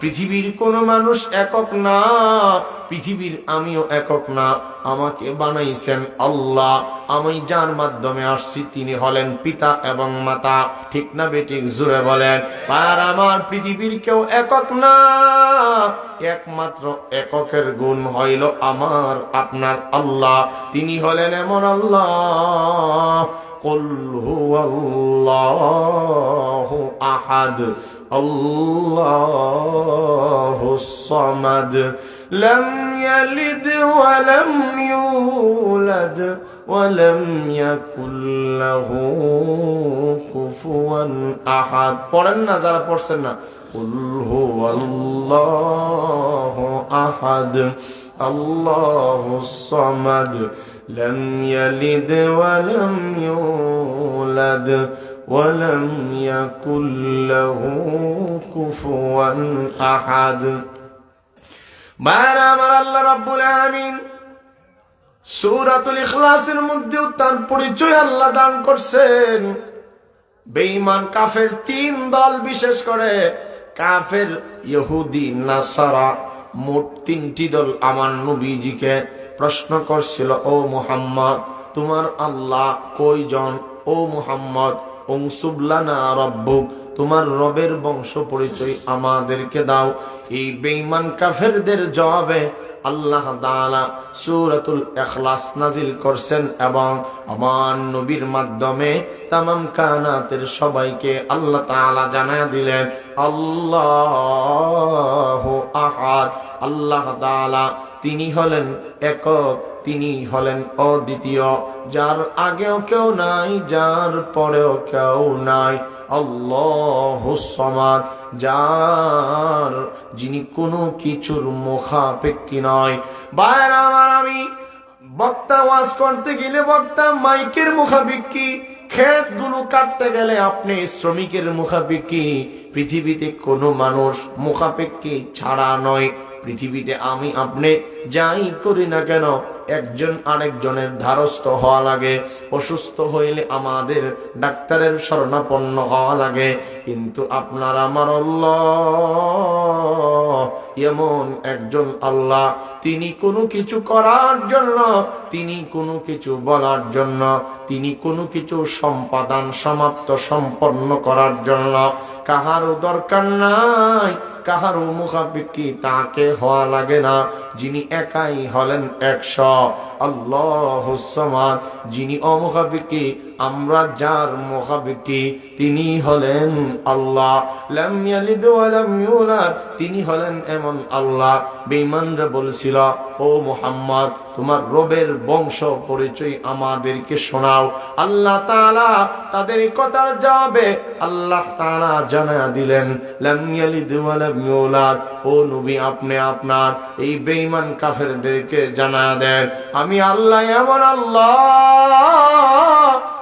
পৃথিবীর কোনো মানুষ একক না, পৃথিবীর আমিও একক না। আমাকে বানাইছেন আল্লাহ। আমি যার মাধ্যমে আসছি, তিনি হলেন পিতা এবং মাতা। ঠিক না বেঠিক জুড়ে বলেন। আর আমার পৃথিবীর কেউ একক না। একমাত্র এককের গুণ হইল আমার, আপনার আল্লাহ। তিনি হলেন এমন আল্লাহ। قل هو الله أحد الله الصمد لم يلد ولم يولد ولم يكن له كفوا أحد পড়েন না যারা পড়ছেন না قل هو الله أحد الله الصمد لم يلد ولم يولد ولم يكن له كفوا أحد বাইরে আমার আল্লাহ রাব্বুল আলামিন সূরাতুল ইখলাসের মধ্যেও তার পরিচয় আল্লাহ দান করছেন বেঈমান কাফের তিন দল বিশেষ করে কাফের ইহুদি নাসারা মোট তিনটি দল আমার নবীজিকে প্রশ্ন করছিল, ও মুহাম্মদ, তোমার আল্লাহ কয়জন? ও মুহাম্মদ অংশুবলানা রব্বুক, তোমার রবের বংশ পরিচয় আমাদেরকে দাও। এই বেঈমান কাফেরদের জবাবে আল্লাহ তাআলা সূরাতুল ইখলাস নাজিল করছেন এবং আমার নবীর মাধ্যমে তামাম কানাতের সবাইকে আল্লাহ তাআলা জানা দিলেন, আল্লাহ আহাদ। আল্লাহ তাআলা তিনি হলেন একক, তিনি হলেন অদ্বিতীয়, যার আগেও কেউ নাই, যার পরেও কেউ নাই। সমাদ, যার, যিনি কোনো কিছুর মুখাপেক্ষী নয়। বাইরে আমার, আমি বক্তা ওয়াজ করতে গেলে বক্তা মাইকের মুখাপেক্ষী, ক্ষেতগুলো কাটতে গেলে আপনি শ্রমিকের মুখাপেক্ষী। পৃথিবীতে কোনো মানুষ মুখাপেক্ষী ছাড়া নয়। পৃথিবীতে আমি আপনি যাই করি না কেন একজন আরেকজনের ধারস্থ হওয়া লাগে। অসুস্থ হইলে আমাদের ডাক্তারের শরণাপন্ন হওয়া লাগে। কিন্তু আপনার আমার এমন একজন আল্লাহ, তিনি কোনো কিছু করার জন্য, তিনি কোনো কিছু বলার জন্য, তিনি কোনো কিছু সম্পাদন সমাপ্ত সম্পন্ন করার জন্য কাহারও দরকার নাই, কাহারও মুখাপেক্ষি তাকে হওয়া লাগে না। যিনি একাই হলেন একশো। 好 আল্লাহ যিনি অমুখাপেক্ষি, আমরা যার মুখাপেক্ষি, তিনি হলেন আল্লাহ। তিনি হলেন এমন আল্লাহ। বেঈমানরা বলছিল, ও মুহাম্মদ, তোমার রবের বংশ পরিচয় আমাদেরকে শোনাও। আল্লাহ তাআলা তাদের কথার জবাবে আল্লাহ তাআলা জানা দিলেন ও নবী আপনি আপনার, এই বেঈমান কাফেরদেরকে জানা দেন। আমি আল্লাহ এমন আল্লাহ।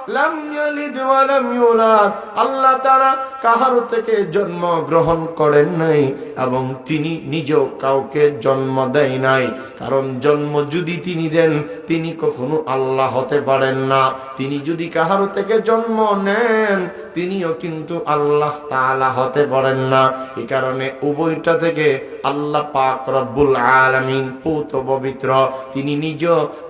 লাম ইয়ালিদ ওয়া লাম ইউলাদ। আল্লাহ তাআলা কাহার থেকে জন্ম গ্রহণ করেন নাই এবং তিনি নিজেও কাউকে জন্ম দেয় নাই। কারণ জন্ম যদি তিনি দেন, তিনি কখনো আল্লাহ হতে পারেন না। তিনি যদি কাহার থেকে জন্ম নেন, তিনিও কিন্তু আল্লাহ তাআলা হতে পারেন না। এই কারণে উভয়টা থেকে আল্লাহ পাক রব্বুল আলামিন পুত পবিত্র। তিনি নিজ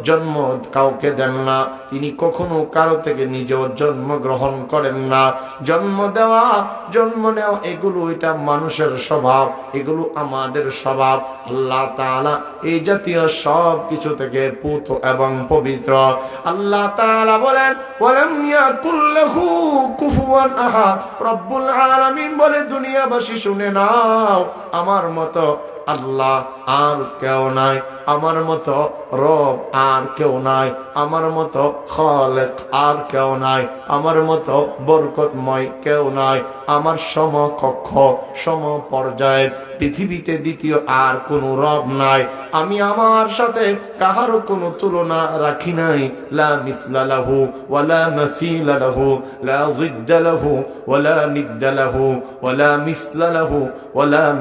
জন্ম কাউকে দেন না। তিনি কখনো কারও থেকে নিজ জন্ম গ্রহণ করেন না। জন্ম দেওয়া, জন্ম নেওয়া, এগুলো এটা মানুষের স্বভাব, এগুলো আমাদের স্বভাব। আল্লাহ তাআলা এই জাতীয় সব কিছু থেকে পুত এবং পবিত্র। আল্লাহ তাআলা বলেন রব্বুল আলামিন বলে, দুনিয়াবাসী শুনে নাও আমার মতো আল্লাহ আর কেউ নাই। আমার মতো রব আর কেউ নাই। আমার মতো খালেক আর কেউ নাই। আমার মতো বরকতময় কেউ নাই। আমার সমকক্ষ সম পর্যায়ের পৃথিবীতে দ্বিতীয় আর কোনো রব নাই। আমি আমার সাথে কাহারও কোনো তুলনা রাখি নাই। লা মিসলা লাহু ওয়ালা মাসিলা লাহু, লা জিদ্দা লাহু ওয়ালা মিসলা লাহু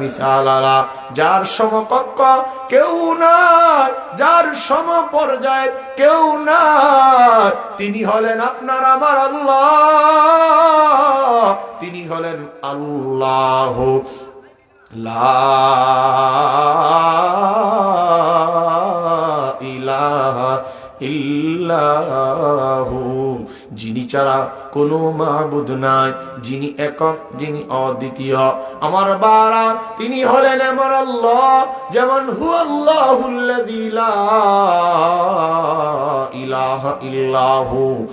মিসালা লা যার সমকক্ষ কেউ নাই, যার সম পর্যায়ের কেউ নাই। তিনি হলেন আপনার আমার আল্লাহ। তিনি হলেন আল্লাহ লা ইল্লাহু। যিনি ছাড়া কোনো মাহবুদ নাই, যিনি একক যিনি অদ্বিতীয়। আমার বারা, তিনি হলেন এমন আল্লাহ, যেমন হু ইলাহা ইল্লাহু,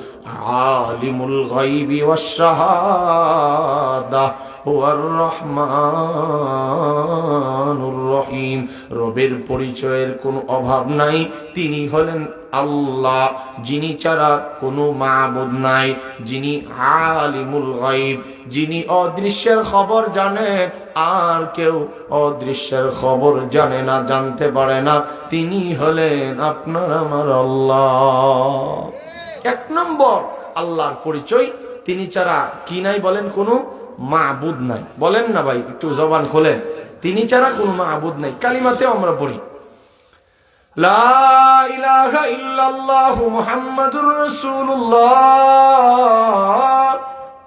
আলিমুল গায়বি ওয়াশ শাহাদা। হুয়ার রহমানুর রহিম। রবের পরিচয়ের কোনো অভাব নাই। তিনি হলেন আল্লাহ, যিনি ছাড়া কোনো মাবুদ নাই, যিনি আলিমুল গাইব যিনি অদৃশ্যের খবর জানেন আর কেউ অদৃশ্যের খবর জানে না, জানতে পারে না। তিনি হলেন আপনার আমার আল্লাহ। এক নম্বর, আল্লাহর পরিচয়। তিনি ছাড়া কি নাই বলেন কোনো? মাবুদ নাই। বলেন না ভাই, একটু জবান খোলেন। তিনি ছাড়া কোনো মাবুদ নাই। কালিমাতেও আমরা পড়ি।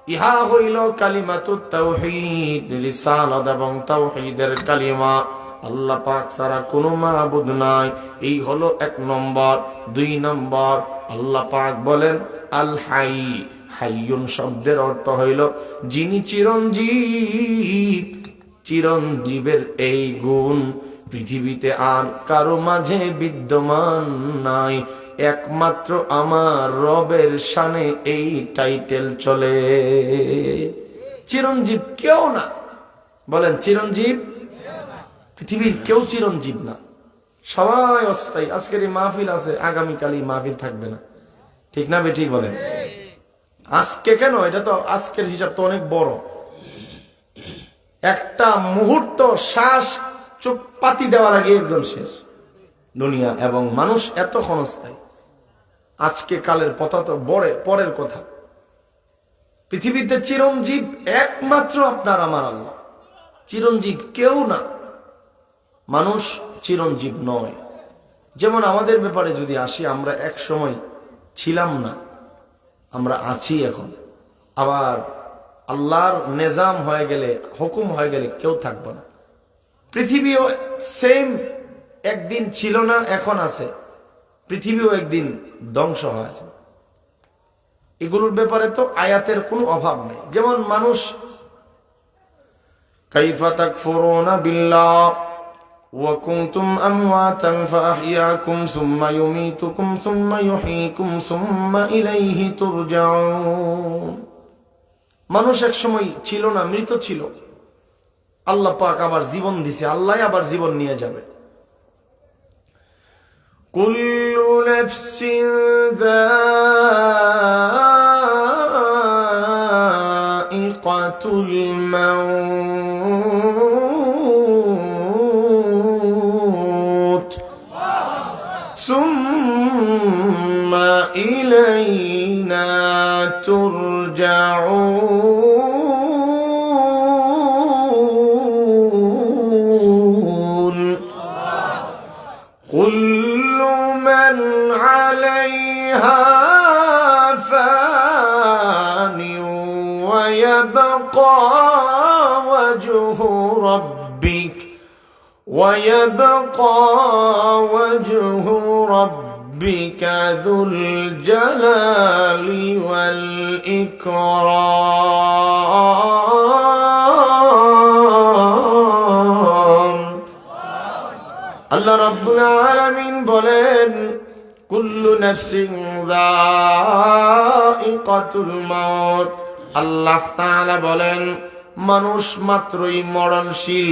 ইহা হইল কালিমা। আল্লাহ ছাড়া কোনো নাই। এই হলো এক নম্বর। দুই নম্বর, আল্লাহ পাক বলেন, আল হাই। হাইয়ুন শব্দের অর্থ হইল, যিনি চিরঞ্জীব, চিরঞ্জীবের এই গুণ, পৃথিবীতে আর কারও মাঝে বিদ্যমান নাই। একমাত্র আমার রবের শানে এই টাইটেল চলে। চিরঞ্জীব কেউ না। বলেন, চিরঞ্জীব? পৃথিবীর কেউ চিরঞ্জীব না। সবাই অস্থায়ী। আজকের এই মাহফিল আছে, আগামীকাল এই মাহফিল থাকবে না। ঠিক না ঠিক বলেন? আজকে কেন? এটা তো আজকের হিসাব তো অনেক বড়। একটা মুহূর্ত শ্বাস চোখ পাতি দেওয়ার আগে একজন শেষ। দুনিয়া এবং মানুষ এত ক্ষণস্থায়ী। আজকে কালের পথা তো বড়, পরের কথা। পৃথিবীতে চিরঞ্জীব একমাত্র আপনার আমার আল্লাহ। চিরঞ্জীব কেউ না। মানুষ চিরঞ্জীব নয়। যেমন আমাদের ব্যাপারে যদি আসি, আমরা এক সময় ছিলাম না। আমরা আছি এখন। আবার আল্লাহর নিজাম হয়ে গেলে, হুকুম হয়ে গেলে কেউ থাকবে না। পৃথিবীও সেম একদিন ছিল না, এখন আছে। পৃথিবীও একদিন ধ্বংস হয়ে যাবে। এগুলোর ব্যাপারে তো আয়াতের কোনো অভাব নেই। যেমন মানুষ, কাইফা তাকফুরুনা বিল্লাহ وكنتم أمواتا فأحياكم ثم يميتكم ثم يحييكم ثم إليه ترجعون মানুষ এক সময় ছিল না মৃত ছিল আল্লাহ পাক আবার জীবন দিছে আল্লাহ আবার জীবন নিয়ে যাবে কুল্লু নাফসিন যায়িকাতুল মাউত ويبقى وجه ربك ذو الجلال والإكرام আল্লাহ রাব্বুল আলামিন বলেন কুল্লু নাফসিন যায়িকাতুল মাউত আল্লাহ তাআলা বলেন মানুষ মাত্রই মরণশীল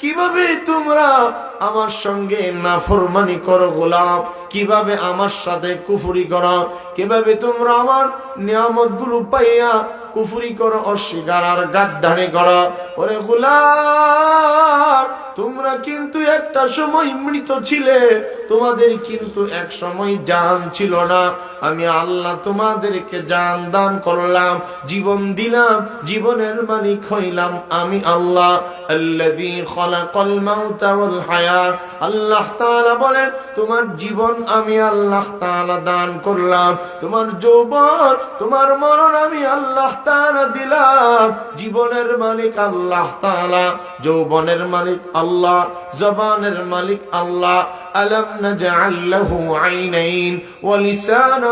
কীভাবে তোমরা আমার সঙ্গে নাফরমানি করো গোলাম কীভাবে আমার সাথে কুফুরি করো? কীভাবে তোমরা আমার নিয়ামতগুলো পাইয়া কুফুরি করো, অস্বীকার আর গাদ্দানি করো? ওরে গোলাম তোমরা কিন্তু একটা সময় মৃত ছিলে। তোমাদের কিন্তু এক সময় জান ছিল না। আমি আল্লাহ তোমাদেরকে জান দান করলাম, জীবন দিলাম, জীবনের মালিক হইলাম আমি আল্লাহ। মাউতা ওয়াল হায়া আল্লাহ তাআলা বলেন তোমার জীবন আমি আল্লাহ তাআলা দান করলাম তোমার যৌবন তোমার মরণ আমি আল্লাহ তাআলা দিলাম জীবনের মালিক আল্লাহ তাআলা যৌবনের মালিক আল্লাহ জবানের মালিক আল্লাহ ألم نجعل له عينين ولسانا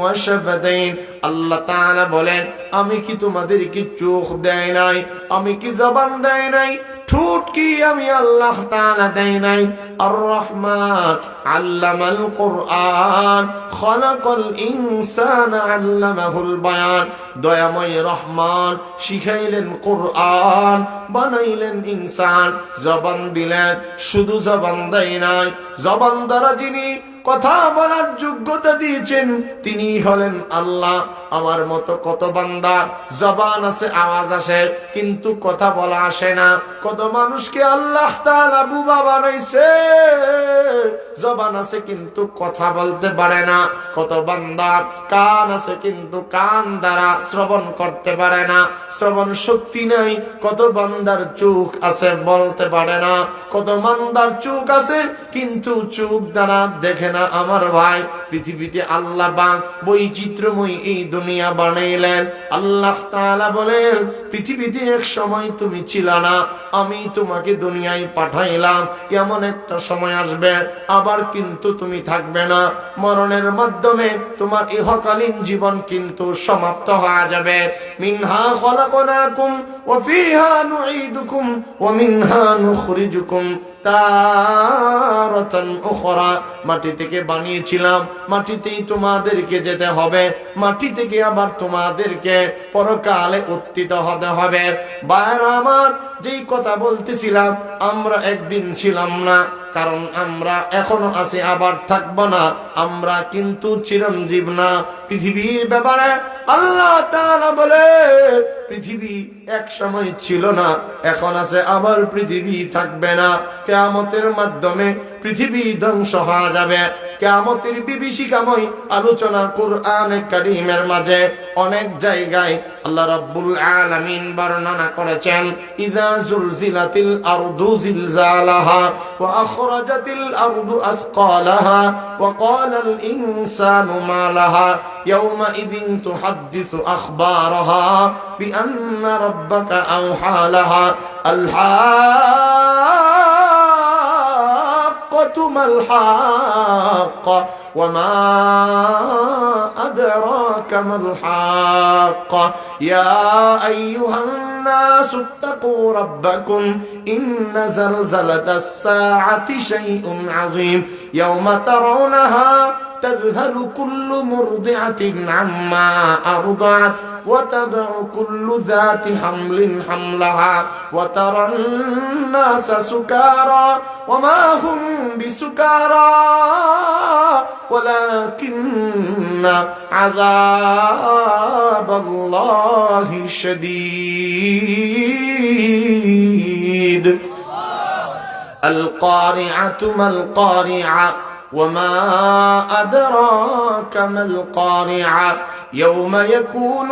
وشفتين আল্লাহ তাআলা বলেন আমি কি তোমাদেরকে চোখ দেয় নাই আমি কি জবান দেয় নাই ঠোঁট কি আমি আল্লাহ তাআলা দেয় নাই? আর রহমান আল্লামাল কোরআন, খলাকল ইনসান আল্লামাহুল বায়ান। দয়াময় রহমান, শিখাইলেন কোরআন, বানাইলেন ইনসান। জবান দিলেন, শুধু জবান দেয় নাই। জবান দ্বারা যিনি কথা বলার যোগ্যতা দিয়েছেন তিনি হলেন আল্লাহ। আমার মতো কত বান্দা, জবান আছে, আওয়াজ আসে, কিন্তু কথা বলা আসে না। কত মানুষকে আল্লাহ বুবা বানাইছে, জবান আছে, কিন্তু কথা বলতে পারে না। কত বান্দার কান আছে, কিন্তু কান দ্বারা শ্রবণ করতে পারে না। শ্রবণ শক্তি নাই, কত বান্দার চোখ আছে, বলতে পারে না। কত বান্দার চোখ আছে, কিন্তু চোখ দ্বারা দেখে না। আমার ভাই, পৃথিবীতে আল্লাহ বাং বৈচিত্র্যময় এই দুনিয়া বানাইলেন। আল্লাহ তাআলা বলেন, পৃথিবীতে এক সময় তুমি ছিল না, আমি তোমাকে দুনিয়ায় পাঠাইলাম, এমন একটা সময় আসবে, আবার কিন্তু তুমি থাকবে না। মরণের মাধ্যমে তোমার ইহকালীন জীবন কিন্তু সমাপ্ত হয়ে যাবে। মিনহা খলাকনাকুম ওয়া ফিহা নুঈদুকুম ওয়া মিনহা নুখরিজুকুম। তারাতান উখরা, মাটি থেকে বানিয়েছিলাম, মাটিতেই তোমাদেরকে যেতে হবে, মাটি থেকে আবার তোমাদেরকে পরকালে উত্থিত হতে হবে। বাইরে আমার যেই কথা বলতেছিলাম, আমরা একদিন ছিলাম না। কারণ আমরা এখনও আছি, আবার থাকব না। আমরা কিন্তু চিরঞ্জীব না। পৃথিবীর ব্যাপারে আল্লাহ তাআলা বলে, পৃথিবী এক সময় ছিল না, এখন আছে, আবার পৃথিবী থাকবে না। কেয়ামতের মাধ্যমে পৃথিবী ধ্বংস হওয়া যাবে। কেয়ামতের বিভীষিকাময় আলোচনা কোরআনে কারিমের মাঝে অনেক জায়গায় আল্লাহ রব্বুল আলামিন বর্ণনা করেছেন ইদা জুলজিলাতিল আরদু জিলজালাহা ওয়া আখরাজাতিল আরদু আসকালাহা ওয়া ক্বালাল ইনসানু মা লাহা ইয়াউমা ইদিন তুহাদ্দিসু আখবারাহা বিআন্না রাব্বাকা আওহালাহা আলহা ما الحاقة وما أدراك ما الحاقة يا أيها الناس اتقوا ربكم إن زلزلة الساعة شيء عظيم يوم ترونها تذهل كل مرضعة عما أرضعت وتضع كل ذات حمل حملها وترى الناس سكارى وما هم بسكارى ولكن عذاب الله شديد القارعة ما القارعة وما أدراك ما القارعة يوم يكون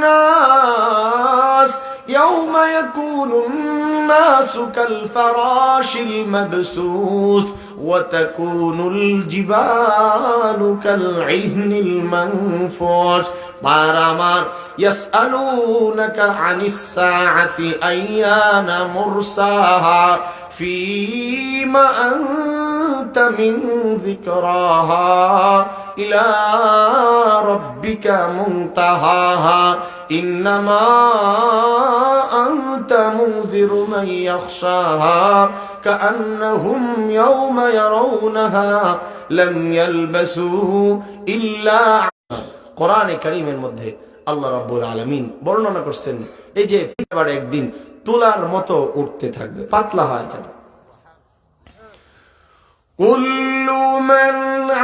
الناس يوم يكون الناس كالفراش المبثوث وتكون الجبال كالعهن المنفوش بارامار يسألونك عن الساعة أيان مرساها فيما أنت من ذكراها إلى ربك منتهاها إنما أنت منذر من يخشاها كأنهم يوم يرونها لم يلبسوا إلا عمر. কোরআনে কারিমের মধ্যে আল্লাহ রাব্বুল আলামিন বর্ণনা করছেন এই যে এবার একদিন তুলার মতো উঠতে থাকবে পাতলা হয়ে যাবে كل من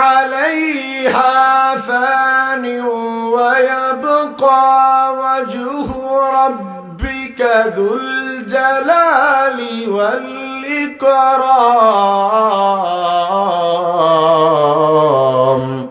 عليها فان ويبقى وجه ربك ذو الجلال والإكرام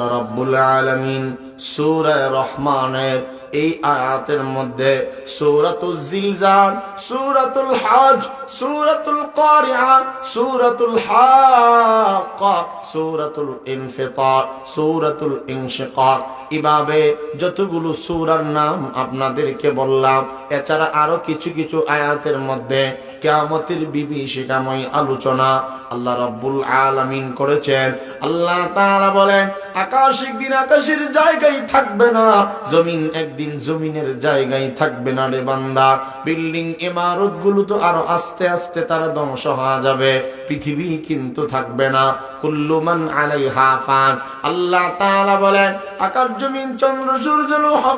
আল্লাহ রাব্বুল আলামিন সূরা রহমানের এই আয়াতের মধ্যে সূরাতুল জিলজাল, সূরাতুল হজ, সূরাতুল কারিআ সূরাতুল হাক্কা, সূরাতুল ইনফিতার, সূরাতুল ইনশিকাক। এভাবে যতগুলো সূরার নাম আপনাদেরকে বললাম, এছাড়া আরও কিছু কিছু আয়াতের মধ্যে কিয়ামতের বিভীষিকাময় আলোচনা আল্লাহ রাব্বুল আলামিন করেছেন। আল্লাহ তাআলা বলেন, আকাশ একদিন আকাশের জায়গায় থাকবে না, জমিন একদিন জমিনের জায়গায় থাকবে না রে বান্দা। বিল্ডিং ইমারতগুলো তো আরও আস্তে আস্তে তারা ধ্বংস হওয়া যাবে। পৃথিবী কিন্তু থাকবে না। কুল্লুমান আলাইহা ফান। আল্লাহ তাআলা বলেন, আকাশ, জমিন, চন্দ্র, সূর্য, লোহ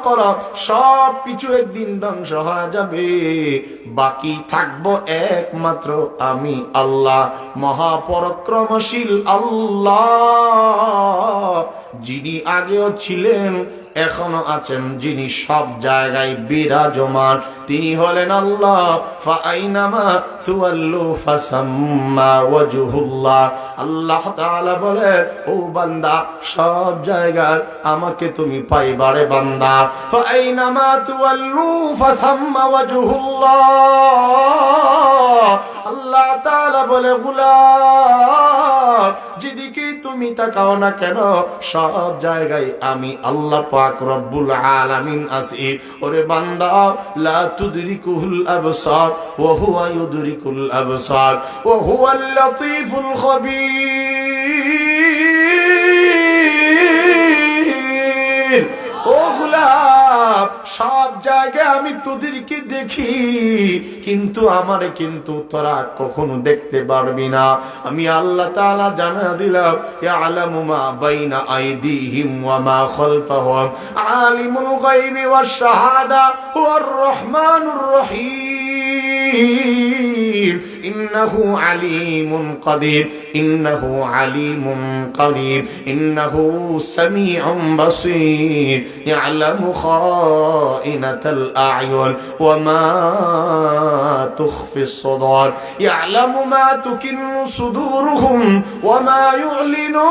সব কিছু একদিন ধ্বংস হওয়া যাবে। বাকি থাকব একমাত্র আমি আল্লাহ। মহাপরাক্রমশীল আল্লাহ। যিনি আগেও ছিলেন এখনও আছেন যিনি সব জায়গায় বিরাজমান। তিনি হলেন আল্লাহ। ওয়াজহুল্লাহ। আল্লাহ তাআলা ও বান্দা, সব জায়গায় আমাকে তুমি পাইবারে বান্দা। ফাইনামা ওয়াজহুল্লাহ। আল্লাহ বলে, গুলাম তুমি তাকাও না কেন? সব জায়গায় আমি আল্লাহ পাক রব্বুল আলামিন আছি। ওরে বান্দা, লা তুদরিকুল আবসার, ওয়া হুয়া ইউদরিকুল আবসার, ওয়া হুয়াল লতীফুল খবীর। ও গুলাব সব জায়গায় আমি তোদেরকে দেখি, কিন্তু আমার কিন্তু তোরা কখনো দেখতে পারবি না। আমি আল্লাহ তালা জানা দিলাম, ইয়ালামু মা বাইনা আইদিহিম ওয়া মা খলফ আলিমুল গায়বি ওয়াশ শাহাদা ওয়ার রহমানুর রহিম। إنه عليم قدير. إنه عليم قريب إنه سميع بصير. يعلم خائنة الأعين وما تخفي الصدور. يعلم ما تكن صدورهم وما يعلنون.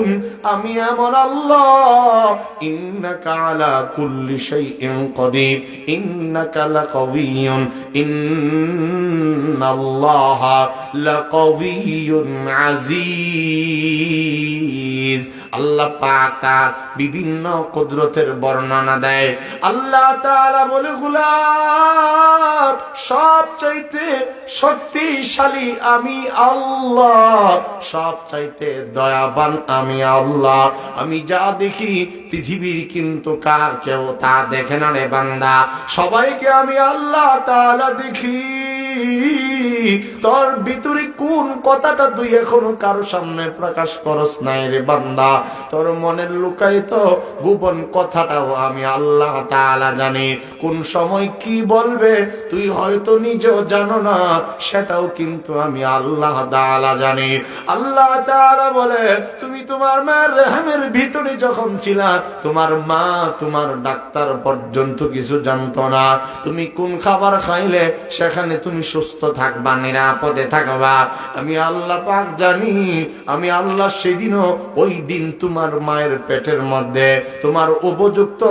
আলামিন আমি আমার আল্লাহ। ইন্নাকা আলা কুল্লি শাইইন কদির। ইন্নাকা লাকাবিয়ুন ইন্নাল্লাহা লাকাবিয়ুন আজিজ আল্লাহ পাক তার বিভিন্ন কুদরতের বর্ণনা দেয়। আল্লাহ তাআলা বলে, গুলাম সব চাইতে শক্তিশালী আমি আল্লাহ সব চাইতে দয়াবান আমি আল্লাহ। আমি যা দেখি পৃথিবীর কিন্তু কার কেউ তা দেখে না রে বান্দা। সবাইকে আমি আল্লাহ তাআলা দেখি। তোর ভিতরে কোন কথাটা তুই এখনও কারও সামনে প্রকাশ করস নাই রে বান্দা? তোর মনের লুকায়িত গোপন কথাটাও আমি আল্লাহ তাআলা জানি। কোন সময় কি বলবে তুই হয়তো নিজেও জানো না, সেটাও কিন্তু আমি আল্লাহ তাআলা জানি। আল্লাহ তাআলা বলে, তুমি তোমার মায়ের রেহামের ভিতরে যখন ছিলা, তোমার মা তোমার ডাক্তার পর্যন্ত কিছু জানতো না। তুমি কোন খাবার খাইলে সেখানে তুমি সুস্থ থাকবা, নিরাপদে থাকবা। আমি আল্লাহ পাক জানি, আমি আল্লাহ সেদিনও ওই দিন তোমার মায়ের পেটের মধ্যে, তোমার উপযুক্ত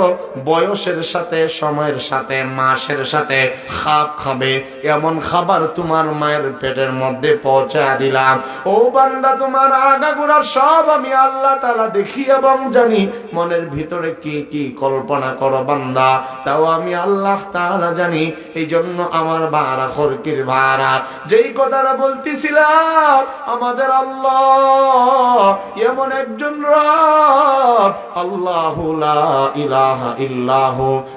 বয়সের সাথে, সময়ের সাথে, মাসের সাথে খাপ খাবে। এমন খাবার তোমার মায়ের পেটের মধ্যে পৌঁছা দিলাম। ও বান্দা, তোমার আগাগোড়া সব আমি আল্লাহ তালা দেখি এবং জানি। মনের ভিতরে কি কি কল্পনা করো বান্দা? তাও আমি আল্লাহ তাআলা জানি। এই জন্য আমার বারা খরকির ভাড়া। যেই কথাটা বলতেছিলাম, আমাদের আল্লাহ এমন একজন রব। আল্লাহ ইলাহা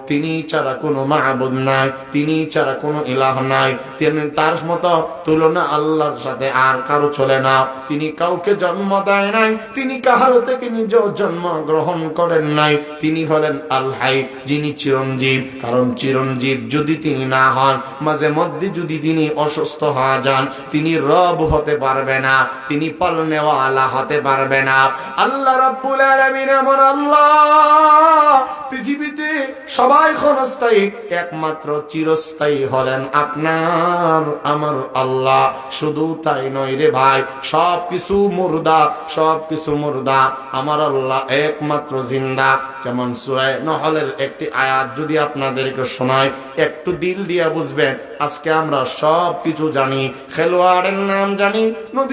তিনি ছাড়া কোনো মাহবুদ নাই, তিনি ছাড়া কোনো ইলাহ নাই। তিনি তার মতো তুলনা আল্লাহর সাথে আর কারও চলে না। তিনি কাউকে জন্ম দেয় নাই, তিনি কাহারো থেকে নিজ জন্ম গ্রহণ করেন নাই। তিনি হলেন আল্লাহ যিনি চিরঞ্জীব। কারণ চিরঞ্জীব যদি তিনি না হন, মাঝে মধ্যে যদি তিনি অসুস্থ হওয়া যান, তিনি রব হতে পারবে না, তিনি পালনেওয়ালা হতে পারবে না। আল্লাহ রাব্বুল আলামিন এমন আল্লাহ, পৃথিবীতে সবাই ক্ষণস্থায়ী, একমাত্র চিরস্থায়ী হলেন আপনার, আমার আল্লাহ। শুধু তাই নয় রে ভাই সব কিছু মুর্দা সব কিছু মুর্দা, আমার আল্লাহ একমাত্র জিন্দা। যেমন সুরায় নহলের একটি আয়াত যদি আপনাদেরকে শোনায় একটু দিল দিয়া বুঝবেন, আজকে আমরা সব কিছু জানি খেলোয়াড়ের নাম জানি নবী